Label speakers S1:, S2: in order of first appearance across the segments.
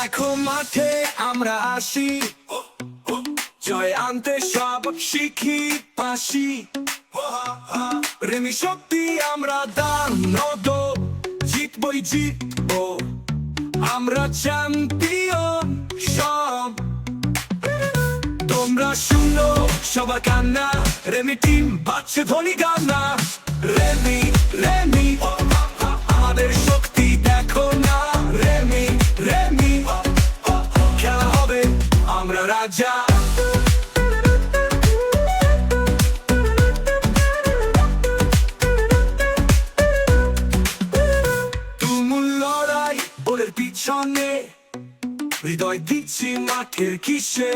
S1: মাঠে আমরা আসি। জয় আনতে সব শিখি পাশি। রেমি শক্তি আমরা দান নদ, জিতবই জিতবো। আমরা চ্যাম্পিয়ন সব। তোমরা শুনো সবার কান্না, রেমি টিম বাচ্চে ধনী গান্না রেমি রেমি রাজা তুমুল লড়াই বলের পিছনে, হৃদয় দিচ্ছি মাঠের কিসে।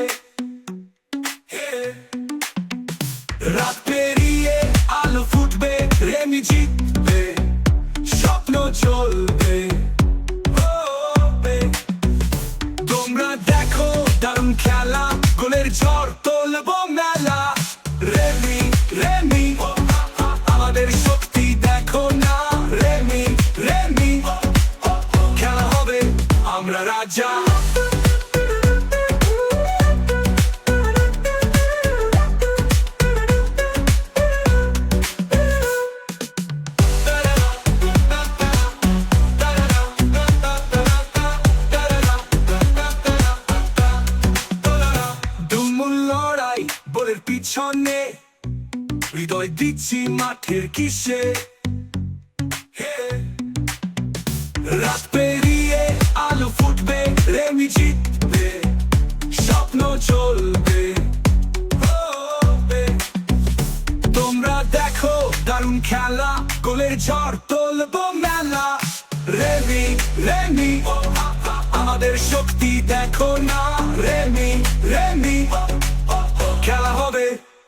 S1: রাত পেরিয়ে আলো ফুটবে রেমি জিতবে, স্বপ্ন চলবে ঝড় তোলবো মেলা। রেমি রেমি, আমাদের শক্তি দেখো না। রেমি রেমি, খেলা হবে, আমরা রাজা। বলের পিছনে। হৃদয় দিচ্ছি মাঠের কিসে। রাত পেরিয়ে আলো ফুটবে, রেমি জিতবে, স্বপ্ন চলবে তোমরা দেখো দারুণ খেলা, গোলের ঝড় তোলবো মেলা। রেমি রেমি আমাদের শক্তি দেখো না। রেমি রেমি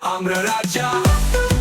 S1: খেলা হবে আমরা রাজা